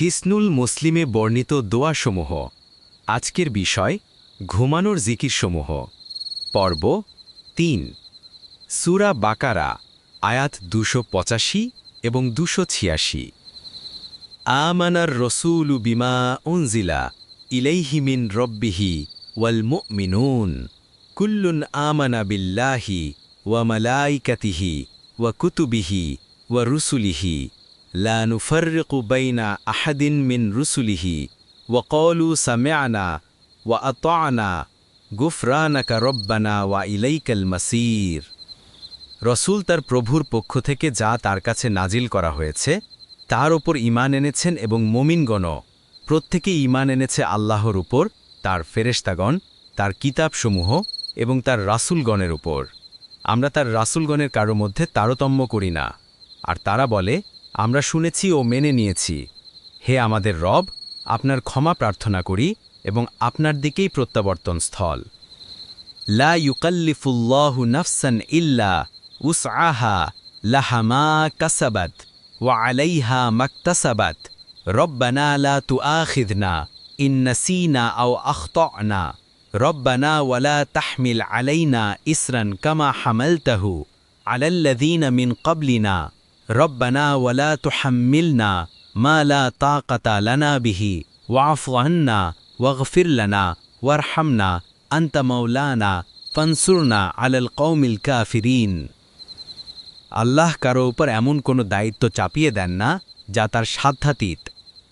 হিসনুল মুসলিমে বর্ণিত দোয়াসমূহ। আজকের বিষয়, ঘুমানোর জিকিরসমূহ। পর্ব, তিন। সুরা বাকারা, আয়াত দুশো পঁচাশি এবং দুশো ছিয়াশি। আমানার রসুলু বিমা উনজিলা ইলাইহিমিন রব্বিহি ওয়াল মুমিনুন। কুল্লুন আমানা বিল্লাহি ওয়া মালাইকাতিহি ওয়া কুতুবিহি ওয়া রুসুলিহি। আহাদিন মিন রুসুলিহি ওয়া রসুল তার প্রভুর পক্ষ থেকে যা তার কাছে নাজিল করা হয়েছে, তার ওপর ইমান এনেছেন এবং মমিনগণও প্রত্যেকে ইমান এনেছে আল্লাহর উপর, তার ফেরেশতাগণ, তার কিতাবসমূহ এবং তার রাসূলগণের উপর। আমরা তার রাসূলগণের কারও মধ্যে তারতম্য করি না। আর তারা বলে আমরা শুনেছি ও মেনে নিয়েছি। হে আমাদের রব, আপনার ক্ষমা প্রার্থনা করি এবং আপনার দিকেই প্রত্যাবর্তন স্থল। লা ইউকাল্লিফুল্লাহু নাফসান ইল্লা উসআহা, লাহা মা কাসাবাত, ওয়া আলাইহা মাকতাসাবাত, রব্বানা লা তুআখিযনা ইন নাসিনা আও আখতা'না, রব্বানা ওয়ালা তাহমিল আলাইনা ইসরান কামা হামালতাহু আলাল্লাযীনা মিন ক্বাবলিনা। রব্বানা ওয়ালা তুহাম্মিলনা মা লা তাকাতা লানা বিহি, ওয়াফু আন্না, ওয়াগফির লানা, ওয়ারহামনা, আন্তা মৌলানা ফনসুরনা আলাল কৌমিল কাফিরিন। আল্লাহ কারও উপর এমন কোনো দায়িত্ব চাপিয়ে দেন না যা তার সাধ্যাতীত।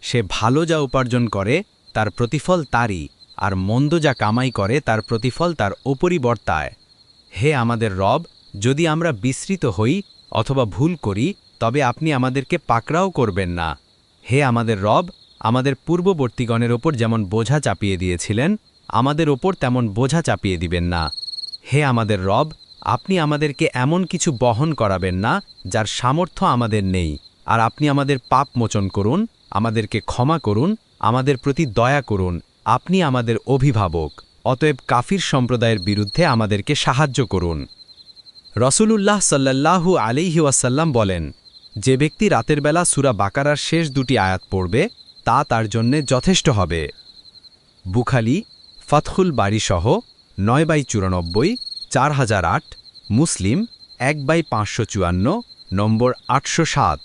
সে ভালো যা উপার্জন করে, তার প্রতিফল তারই, আর মন্দ যা কামাই করে, তার প্রতিফল তার ওপরই বর্তায়। হে আমাদের রব, যদি আমরা বিস্মৃত হই অথবা ভুল করি তবে আপনি আমাদেরকে পাকড়াও করবেন না। হে আমাদের রব, আমাদের পূর্ববর্তীগণের ওপর যেমন বোঝা চাপিয়ে দিয়েছিলেন, আমাদের ওপর তেমন বোঝা চাপিয়ে দিবেন না। হে আমাদের রব, আপনি আমাদেরকে এমন কিছু বহন করাবেন না, যার সামর্থ্য আমাদের নেই। আর আপনি আমাদের পাপ মোচন করুন, আমাদেরকে ক্ষমা করুন, আমাদের প্রতি দয়া করুন, আপনি আমাদের অভিভাবক। অতএব কাফির সম্প্রদায়ের বিরুদ্ধে আমাদেরকে সাহায্য করুন। রসুলুল্লাহ সাল্লাল্লাহু আলিহি ওয়াসাল্লাম বলেন যে ব্যক্তি রাতের বেলা সুরা বাকারার শেষ দুটি আয়াত পড়বে, তা তার জন্যে যথেষ্ট হবে। বুখালি ফতহুল বাড়িসহ নয় বাই চুরানব্বই, চার হাজার আট, মুসলিম, এক বাই পাঁচশো চুয়ান্ন, নম্বর আটশো সাত।